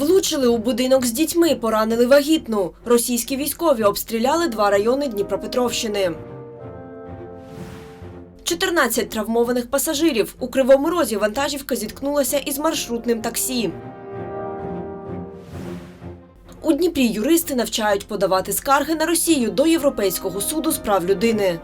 Влучили у будинок з дітьми, поранили вагітну. Російські військові обстріляли два райони Дніпропетровщини. 14 травмованих пасажирів. У Кривому Розі вантажівка зіткнулася із маршрутним таксі. У Дніпрі юристи навчають подавати скарги на Росію до Європейського суду з прав людини.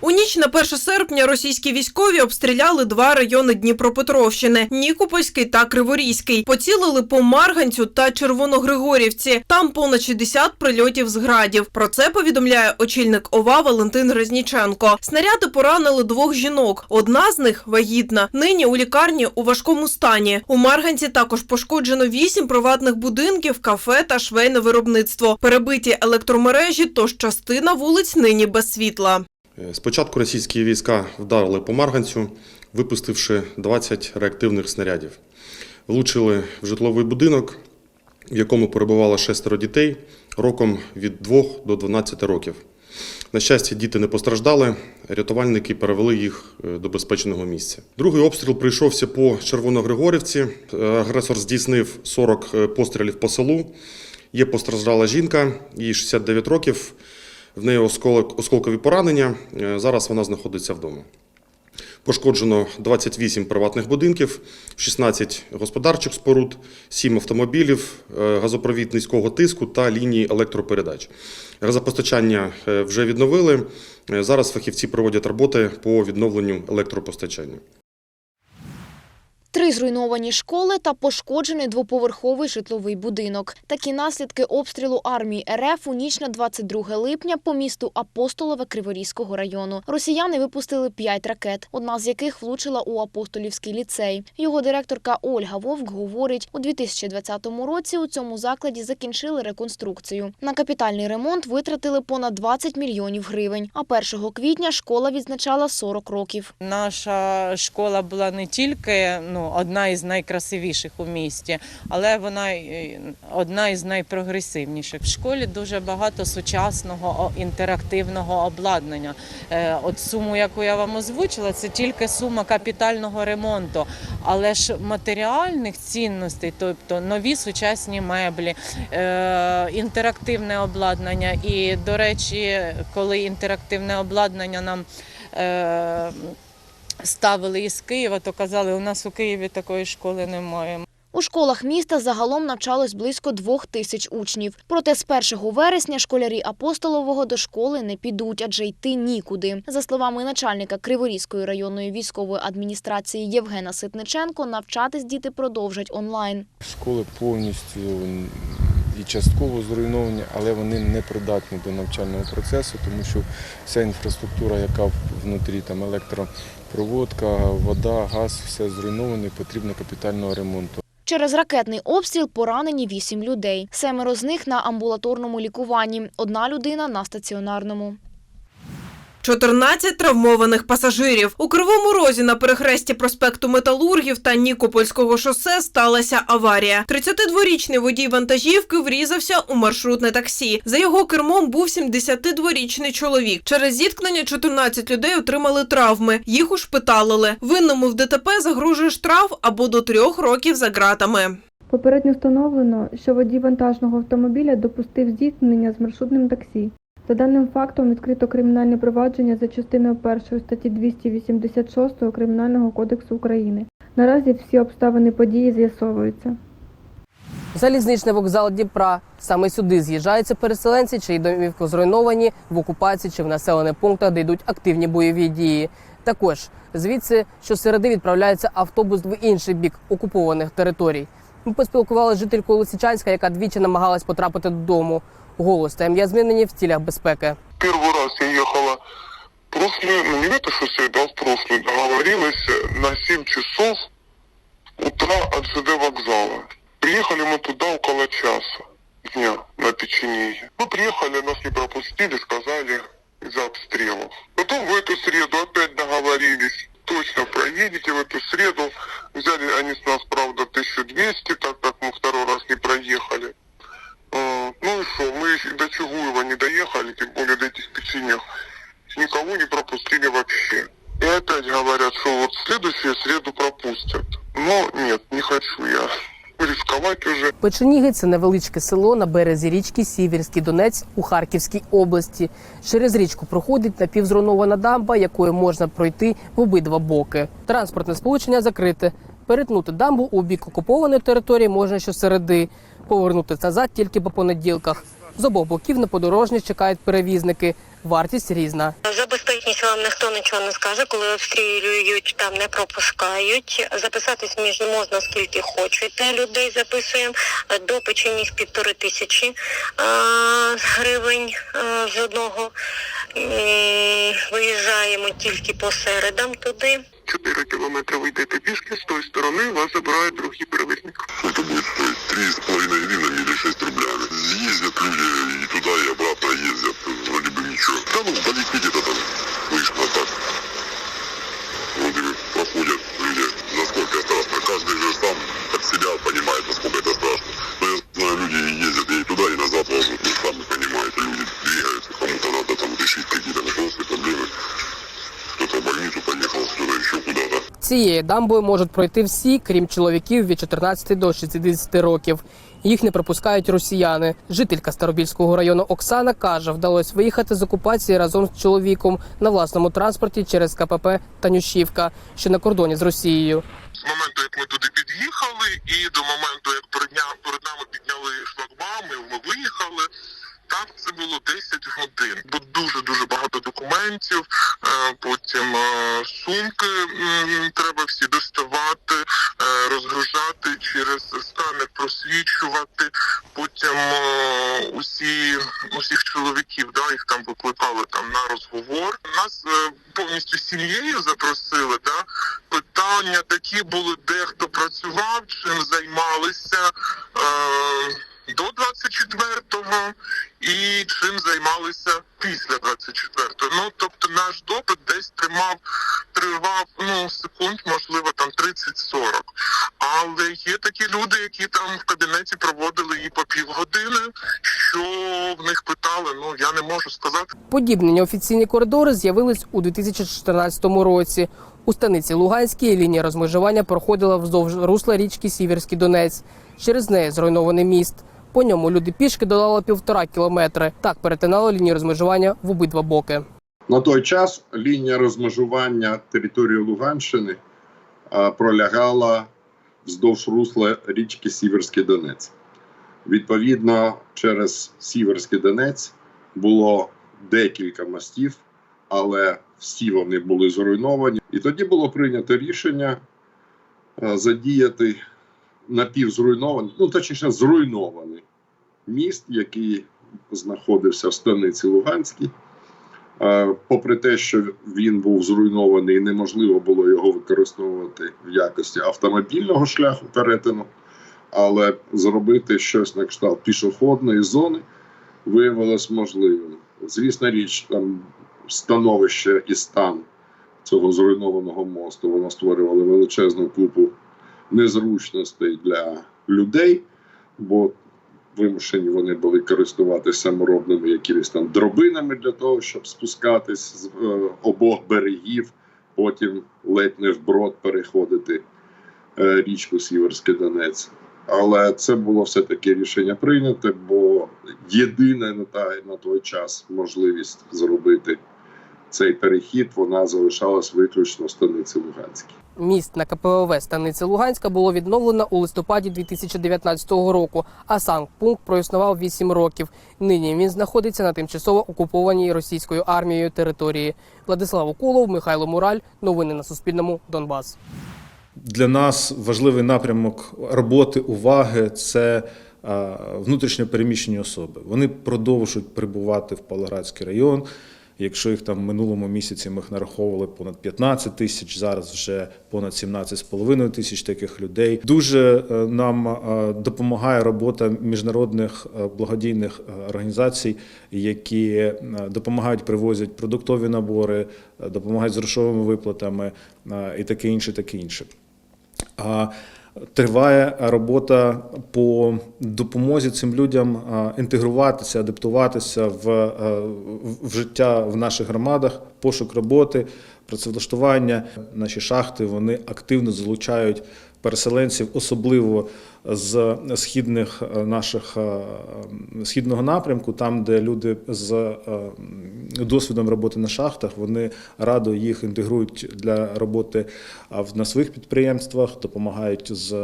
У ніч на 1 серпня російські військові обстріляли два райони Дніпропетровщини – Нікопольський та Криворізький. Поцілили по Марганцю та Червоногригорівці. Там понад 60 прильотів з градів. Про це повідомляє очільник ОВА Валентин Резніченко. Снаряди поранили двох жінок. Одна з них вагітна. Нині у лікарні у важкому стані. У Марганці також пошкоджено вісім приватних будинків, кафе та швейне виробництво. Перебиті електромережі, тож частина вулиць нині без світла. Спочатку російські війська вдарили по Марганцю, випустивши 20 реактивних снарядів. Влучили в житловий будинок, в якому перебувало шестеро дітей роком від 2 до 12 років. На щастя, діти не постраждали, рятувальники перевели їх е, до безпечного місця. Другий обстріл прийшовся по Червоногригорівці. Е, Агресор здійснив 40 е, пострілів по селу. Є постраждала жінка, їй 69 років. В неї осколок, осколкові поранення. Е, Зараз вона знаходиться вдома. Пошкоджено 28 приватних будинків, 16 господарчих споруд, 7 автомобілів, е, газопровід низького тиску та лінії електропередач. Газопостачання е, вже відновили. Зараз фахівці проводять роботи по відновленню електропостачання. Три зруйновані школи та пошкоджений двоповерховий житловий будинок. Такі наслідки обстрілу армії РФ у ніч на 22 липня по місту Апостолове Криворізького району. Росіяни випустили п'ять ракет, одна з яких влучила у Апостолівський ліцей. Його директорка Ольга Вовк говорить, у 2020 році у цьому закладі закінчили реконструкцію. На капітальний ремонт витратили понад 20 мільйонів гривень. А 1 квітня школа відзначала 40 років. Наша школа була не тільки ну, одна із найкрасивіших у місті, але вона одна із найпрогресивніших. В школі дуже багато сучасного інтерактивного обладнання. Е, От суму, яку я вам озвучила, це тільки сума капітального ремонту, але ж матеріальних цінностей, тобто нові сучасні меблі, е, інтерактивне обладнання. І, до речі, коли інтерактивне обладнання нам е, ставили із Києва, то казали, у нас у Києві такої школи немає. У школах міста загалом навчалось близько двох тисяч учнів. Проте з 1 вересня школярі Апостолового до школи не підуть, адже йти нікуди. За словами начальника Криворізької районної військової адміністрації Євгена Ситниченко, навчатись діти продовжать онлайн. Школи повністю і частково зруйновані, але вони не придатні до навчального процесу, тому що вся інфраструктура, яка внутрі, там електропроводка, вода, газ, все зруйноване, потрібно капітального ремонту. Через ракетний обстріл поранені вісім людей. Семеро з них на амбулаторному лікуванні, одна людина на стаціонарному. 14 травмованих пасажирів. У Кривому Розі на перехресті проспекту Металургів та Нікопольського шосе сталася аварія. 32-річний водій вантажівки врізався у маршрутне таксі. За його кермом був 72-річний чоловік. Через зіткнення 14 людей отримали травми. Їх ушпиталили. Винному в ДТП загрожує штраф або до трьох років за ґратами. Попередньо встановлено, що водій вантажного автомобіля допустив зіткнення з маршрутним таксі. За даним фактом відкрито кримінальне провадження за частиною 1 статті 286 Кримінального кодексу України. Наразі всі обставини події з'ясовуються. Залізничний вокзал Дніпра. Саме сюди з'їжджаються переселенці, чиї домівки зруйновані в окупації чи в населених пунктах, де йдуть активні бойові дії. Також звідси щосереди відправляється автобус в інший бік окупованих територій. Ми поспілкувалися з жителькою Лисичанська, яка двічі намагалась потрапити додому. Голос та ім'я змінені в цілях безпеки. Первый раз я ехала прошлый, ну не в эту шоссе, а в прошлую, договорилась на 7 часов утра от ЖД вокзала. Приехали мы туда около часа дня на печенеге. Мы приехали, нас не пропустили, сказали из-за обстрелов. Потом в эту среду опять договорились. Точно проедете в эту среду. Взяли они с нас, правда, 1200, так как мы второй раз не проехали. А, Ну и что, мы до Чугуева не доехали, тем более до этих печенек. Никого не пропустили вообще. И опять говорят, что вот в следующую среду пропустят. Но нет, не хочу я рисковать уже. Печеніги це невеличке село на березі річки Сіверський Донець у Харківській області. Через річку проходить напівзруйнована дамба, якою можна пройти в обидва боки. Транспортне сполучення закрите. Перетнути дамбу у бік окупованої території можна щосереди, повернутися назад тільки по понеділках. З обох боків на подорожні чекають перевізники. Вартість різна. За безпечність вам ніхто нічого не скаже, коли обстрілюють, там не пропускають. Записатись між можна скільки хочете. Людей записуємо до печеніг півтори тисячі гривень з одного. Виїжджаємо тільки по середам туди. 4 километра вы идете пешки, с той стороны вас забирает другий перевозник. Это будет стоить три с половиной гривен или 6 рублями. Ездят люди и туда, и обратно ездят. Цією дамбою можуть пройти всі, крім чоловіків від 14 до 60 років. Їх не пропускають росіяни. Жителька Старобільського району Оксана каже, вдалося виїхати з окупації разом з чоловіком на власному транспорті через КПП Танюшівка, що на кордоні з Росією. з моменту, як ми туди під'їхали, і до моменту, як перед, ня- перед нами підняли шлагбаум, і ми виїхали. Так, це було 10 годин. Бо дуже дуже багато документів. е, Потім е, сумки м, треба всі доставати, е, розгружати через сканер, просвічувати. Потім е, усі усіх чоловіків, да, їх там викликали там на розговор. Нас е, повністю сім'єю запросили, да, питання такі були, де хто працював, чим займалися е, до 24-го і чим займалися після 24-го. Ну тобто наш допит десь тримав тривав ну секунд, можливо, там 30-40. Але є такі люди, які там в кабінеті проводили і по півгодини. Що в них питали, ну я не можу сказати. Подібні неофіційні коридори з'явились у 2014 році. У станиці Луганській лінія розмежування проходила вздовж русла річки Сіверський Донець. Через неї зруйнований міст. По ньому люди пішки долали півтора кілометри. Так перетинали лінію розмежування в обидва боки. На той час лінія розмежування території Луганщини пролягала вздовж русла річки Сіверський Донець. Відповідно, через Сіверський Донець було декілька мостів, але всі вони були зруйновані. І тоді було прийнято рішення задіяти напівзруйнований, ну точніше, зруйнований міст, який знаходився в станиці Луганській. Попри те, що він був зруйнований і неможливо було його використовувати в якості автомобільного шляху перетину, але зробити щось на кшталт пішохідної зони виявилось можливим. Звісно річ, там становище і стан цього зруйнованого мосту воно створювало величезну купу незручностей для людей, бо вимушені вони були користуватися саморобними якимись там дробинами для того, щоб спускатись з е, обох берегів, потім ледь не вброд переходити е, річку Сіверський Донець. Але це було все-таки рішення прийняте, бо єдина на, на той час можливість зробити цей перехід вона залишалась виключно в станиці Луганській. Міст на КПВВ станиці Луганська було відновлено у листопаді 2019 року, а сам пункт проіснував 8 років. Нині він знаходиться на тимчасово окупованій російською армією території. Владислав Уколов, Михайло Мураль. Новини на Суспільному. Донбас. Для нас важливий напрямок роботи, уваги це е, внутрішньо переміщені особи. Вони продовжують прибувати в Павлоградський район. Якщо їх там в минулому місяці ми їх нараховували понад 15 тисяч, зараз вже понад 17,5 тисяч таких людей. Дуже е, нам е, допомагає робота міжнародних е, благодійних організацій, які допомагають, привозять продуктові набори, допомагають з грошовими виплатами і таке інше, таке інше. Триває робота по допомозі цим людям інтегруватися, адаптуватися в, е, в життя в наших громадах, пошук роботи, працевлаштування. Наші шахти вони активно залучають переселенців, особливо з східних е, наших е, східного напрямку, там, де люди з е, досвідом роботи на шахтах, вони радо їх інтегрують для роботи на своїх підприємствах, допомагають з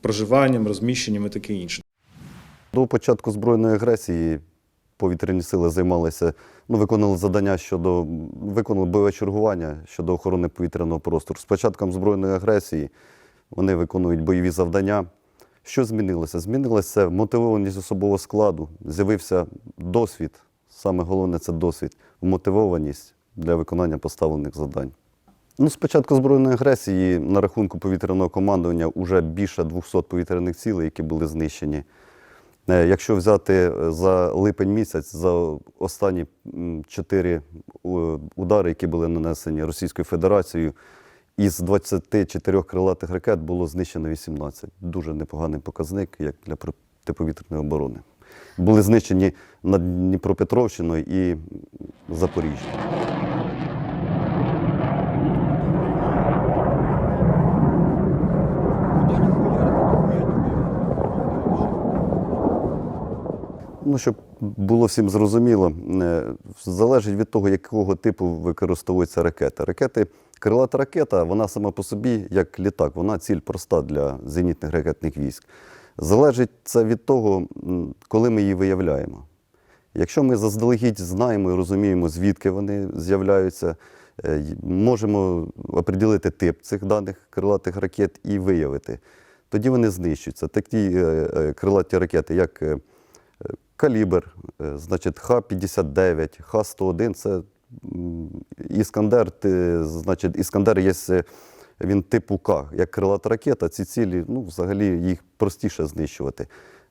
проживанням, розміщенням і таке інше. До початку збройної агресії повітряні сили займалися, ну, виконували завдання щодо виконували бойове чергування щодо охорони повітряного простору. З початком збройної агресії вони виконують бойові завдання. Що змінилося? Змінилася мотивованість особового складу, з'явився досвід. Саме головне це досвід, мотивованість для виконання поставлених завдань. Ну, з збройної агресії на рахунку повітряного командування вже більше 200 повітряних цілей, які були знищені. Е, Якщо взяти е, за липень місяць, за останні чотири удари, які були нанесені Російською Федерацією, із 24 крилатих ракет було знищено 18. Дуже непоганий показник, як для протиповітряної оборони. Були знищені над Дніпропетровщиною і Запоріжжям. Ну, щоб було всім зрозуміло, е, залежить від того, якого типу використовується ракета. Ракети, крилата ракета, вона сама по собі, як літак, вона ціль проста для зенітних ракетних військ. Залежить це від того, коли ми її виявляємо. Якщо ми заздалегідь знаємо і розуміємо, звідки вони з'являються, е, можемо оприділити тип цих даних крилатих ракет і виявити. Тоді вони знищуються. Такі е, крилаті ракети, як калібр, е, значить Х-59, Х-101 це Іскандер, значить, Іскандер є він типу К, як крилата ракета, ці цілі, ну, взагалі їх простіше знищувати.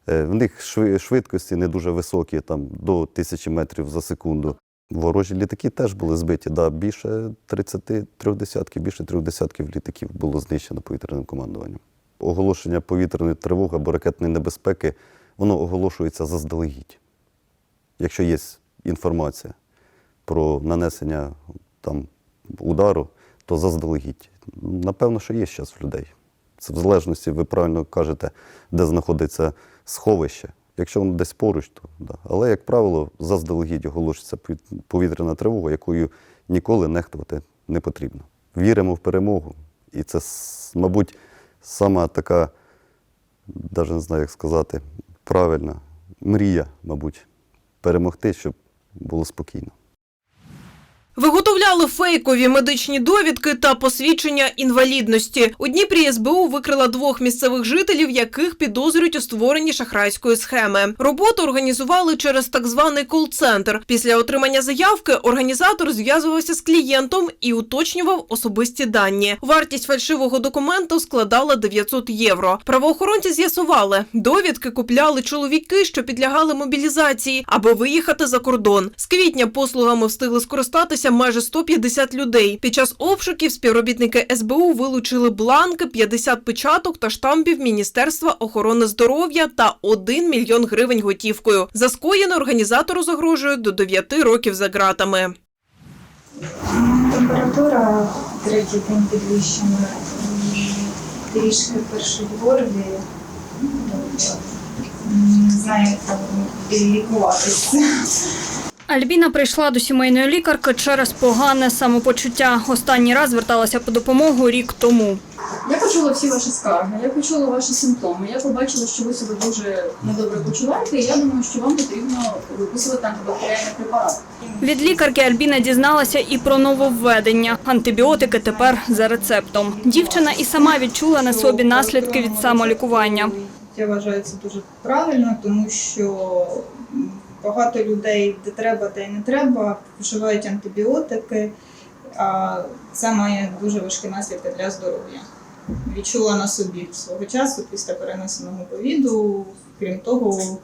Е, В них швидкості не дуже високі, там до тисячі метрів за секунду. Ворожі літаки теж були збиті. Да, більше 33 десятків, більше трьох десятків літаків було знищено повітряним командуванням. Оголошення повітряної тривоги або ракетної небезпеки, воно оголошується заздалегідь. Якщо є інформація про нанесення там, удару, то заздалегідь. Напевно, що є зараз в людей. Це в залежності, ви правильно кажете, де знаходиться сховище. Якщо воно десь поруч, то да. Але, як правило, заздалегідь оголошується повітряна тривога, якою ніколи нехтувати не потрібно. Віримо в перемогу. І це, мабуть, сама така, навіть не знаю, як сказати, правильна мрія, мабуть, перемогти, щоб було спокійно. Виготовляли фейкові медичні довідки та посвідчення інвалідності. У Дніпрі СБУ викрила двох місцевих жителів, яких підозрюють у створенні шахрайської схеми. Роботу організували через так званий кол-центр. Після отримання заявки організатор зв'язувався з клієнтом і уточнював особисті дані. Вартість фальшивого документу складала 900 євро. Правоохоронці з'ясували, довідки купляли чоловіки, що підлягали мобілізації, аби виїхати за кордон. З квітня послугами встигли скористатися майже 150 людей. Під час обшуків співробітники СБУ вилучили бланки, 50 печаток та штампів Міністерства охорони здоров'я та 1 мільйон гривень готівкою. За скоєне організатору загрожує до 9 років за ґратами. Температура третій день підвищена. Трішки перші горлі. Не знаю, як лікуватися. Альбіна прийшла до сімейної лікарки через погане самопочуття. Останній раз зверталася по допомогу рік тому. Я почула всі ваші скарги, я почула ваші симптоми. Я побачила, що ви себе дуже недобре почуваєте, і я думаю, що вам потрібно виписувати антибактеріальний препарат. Від лікарки Альбіна дізналася і про нововведення. Антибіотики тепер за рецептом. Дівчина і сама відчула на собі наслідки від самолікування. Я вважаю це дуже правильно, тому що багато людей, де треба, де не треба, вживають антибіотики, а це має дуже важкі наслідки для здоров'я. Відчула на собі свого часу після перенесеного ковіду. Крім того,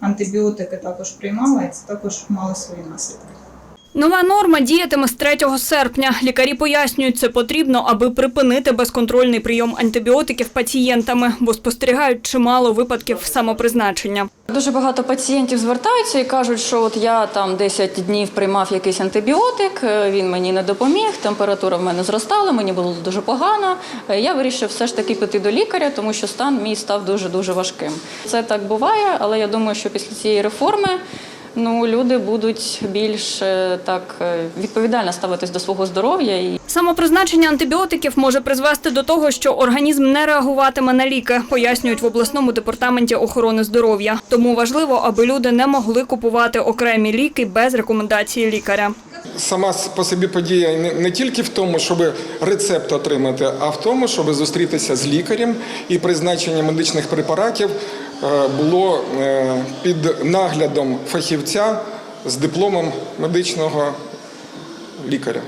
антибіотики також приймала, і це також мало свої наслідки. Нова норма діятиме з 3 серпня. Лікарі пояснюють, це потрібно, аби припинити безконтрольний прийом антибіотиків пацієнтами, бо спостерігають чимало випадків самопризначення. Дуже багато пацієнтів звертаються і кажуть, що от я там 10 днів приймав якийсь антибіотик, е, він мені не допоміг, температура в мене зростала, мені було дуже погано. Е, Я вирішив все ж таки піти до лікаря, тому що стан мій став дуже дуже важким. Це так буває, але я думаю, що після цієї реформи. Ну, люди будуть більш е, так е, відповідально ставитись до свого здоров'я і Самопризначення антибіотиків може призвести до того, що організм не реагуватиме на ліки, пояснюють в обласному департаменті охорони здоров'я. Тому важливо, аби люди не могли купувати окремі ліки без рекомендації лікаря. Сама по собі подія не, тільки в тому, щоб рецепт отримати, а в тому, щоб зустрітися з лікарем і призначення медичних препаратів було е, під наглядом фахівця з дипломом медичного лікаря.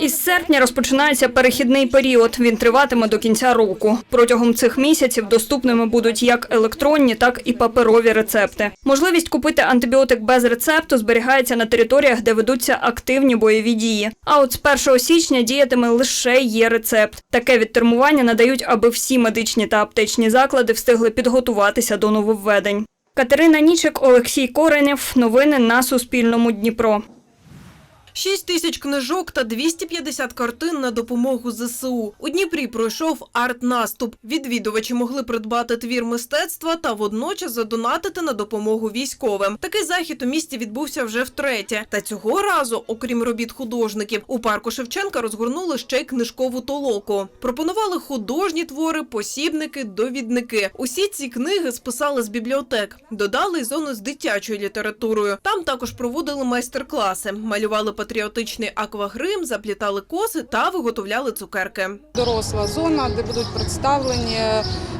Із серпня розпочинається перехідний період. Він триватиме до кінця року. Протягом цих місяців доступними будуть як електронні, так і паперові рецепти. Можливість купити антибіотик без рецепту зберігається на територіях, де ведуться активні бойові дії. А от з 1 січня діятиме лише є рецепт. Таке відтермування надають, аби всі медичні та аптечні заклади встигли підготуватися до нововведень. Катерина Нічик, Олексій Коренєв. Новини на Суспільному. Дніпро. 6 тисяч книжок та 250 картин на допомогу ЗСУ. У Дніпрі пройшов арт-наступ. Відвідувачі могли придбати твір мистецтва та водночас задонатити на допомогу військовим. Такий захід у місті відбувся вже втретє. Та цього разу, окрім робіт художників, у парку Шевченка розгорнули ще й книжкову толоку. Пропонували художні твори, посібники, довідники. Усі ці книги списали з бібліотек. Додали й зону з дитячою літературою. Там також проводили майстер-класи, малювали патріотичний аквагрим, заплітали коси та виготовляли цукерки. Доросла зона, де будуть представлені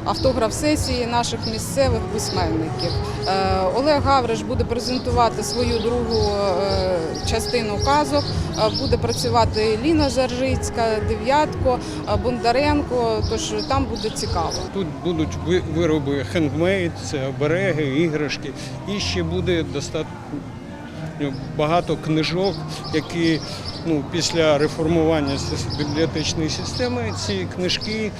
автограф-сесії наших місцевих письменників. Е, Олег Гавриш буде презентувати свою другу е, частину казок. Е, Буде працювати Ліна Жаржицька, Дев'ятко, Бондаренко. Тож там буде цікаво. Тут будуть ви- вироби хендмейд, це обереги, іграшки. І ще буде достатньо багато книжок, які ну, після реформування бібліотечної системи ці книжки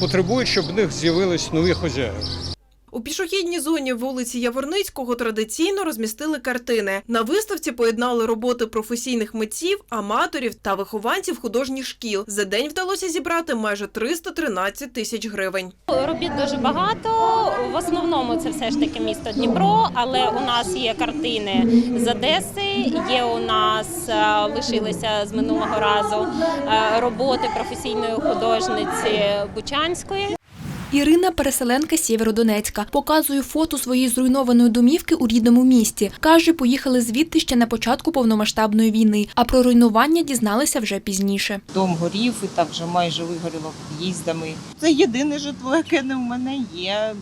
потребують, щоб в них з'явились нові хазяїни. У пішохідній зоні вулиці Яворницького традиційно розмістили картини. На виставці поєднали роботи професійних митців, аматорів та вихованців художніх шкіл. За день вдалося зібрати майже 313 тисяч гривень. Робіт дуже багато. В основному це все ж таки місто Дніпро, але у нас є картини з Одеси. Є у нас е, лишилися з минулого разу е, роботи професійної художниці Бучанської. Ірина переселенка Сєвєродонецька. Показує фото своєї зруйнованої домівки у рідному місті. Каже, поїхали звідти ще на початку повномасштабної війни, а про руйнування дізналися вже пізніше. Дом горів і там вже майже вигоріло під'їздами. Це єдине житло, яке не в мене є.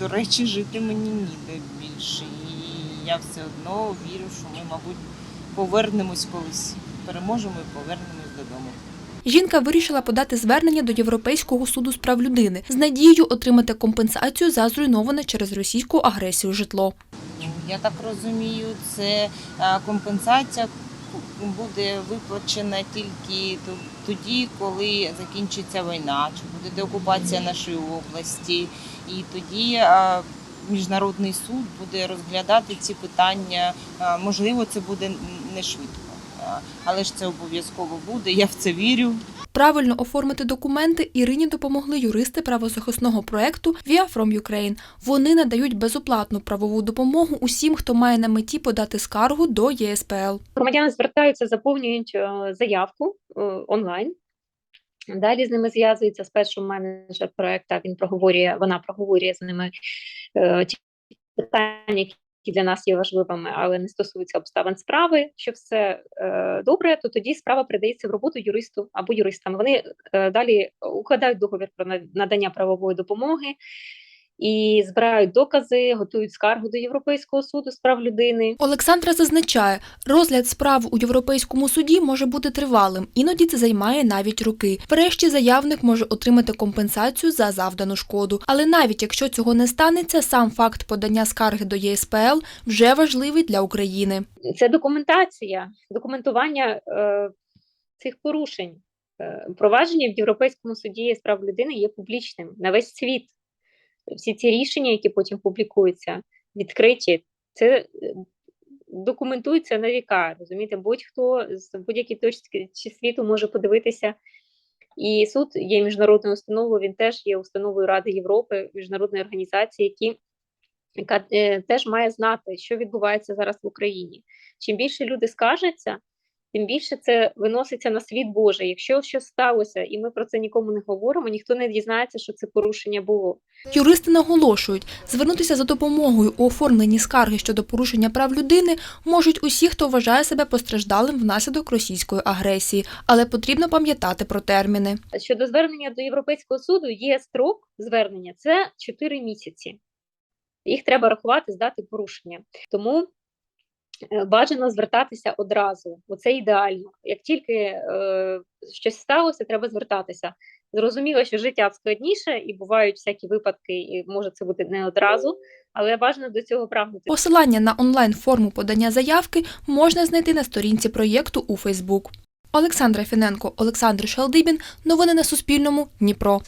До речі, жити мені ніде більше. І я все одно вірю, що ми, мабуть, повернемось колись. Переможемо і повернемось додому. Жінка вирішила подати звернення до Європейського суду з прав людини з надією отримати компенсацію за зруйноване через російську агресію житло. Я так розумію, це компенсація буде виплачена тільки тоді, коли закінчиться війна, чи буде деокупація нашої області, і тоді міжнародний суд буде розглядати ці питання. Можливо, це буде не швидко, але ж це обов'язково буде. Я в це вірю. Правильно оформити документи Ірині допомогли юристи правозахисного проекту Via from Ukraine. Вони надають безоплатну правову допомогу усім, хто має на меті подати скаргу до ЄСПЛ. Громадяни звертаються, заповнюють е, заявку е, онлайн. Далі з ними зв'язується спершу менеджер проекту. Він проговорює, вона проговорює з ними е, ті питання, які для нас є важливими, але не стосуються обставин справи. Що все е, добре, то тоді справа передається в роботу юристу або юристам. Вони е, далі укладають договір про надання правової допомоги. І збирають докази, готують скаргу до Європейського суду з прав людини. Олександра зазначає, розгляд справ у Європейському суді може бути тривалим, іноді це займає навіть роки. Врешті заявник може отримати компенсацію за завдану шкоду. Але навіть якщо цього не станеться, сам факт подання скарги до ЄСПЛ вже важливий для України. Це документація, документування е, цих порушень. Е, провадження в Європейському суді з прав людини є публічним на весь світ. Всі ці рішення, які потім публікуються, відкриті, це е, документується на віка. Розумієте, будь-хто з будь-якої точки світу може подивитися. І суд є міжнародною установою, він теж є установою Ради Європи, міжнародної організації, які яка е, теж має знати, що відбувається зараз в Україні. Чим більше люди скаржаться, тим більше це виноситься на світ Божий. Якщо щось сталося, і ми про це нікому не говоримо, ніхто не дізнається, що це порушення було. Юристи наголошують, звернутися за допомогою у оформленні скарги щодо порушення прав людини можуть усі, хто вважає себе постраждалим внаслідок російської агресії, але потрібно пам'ятати про терміни. Щодо звернення до Європейського суду, є строк звернення це 4 місяці. Їх треба рахувати з дати порушення. Тому бажано звертатися одразу. Оце ідеально. Як тільки е, щось сталося, треба звертатися. Зрозуміло, що життя складніше і бувають всякі випадки, і може це бути не одразу, але бажано до цього прагнути. Посилання на онлайн-форму подання заявки можна знайти на сторінці проєкту у Фейсбук. Олександра Фіненко, Олександр Шалдибін. Новини на Суспільному. Дніпро.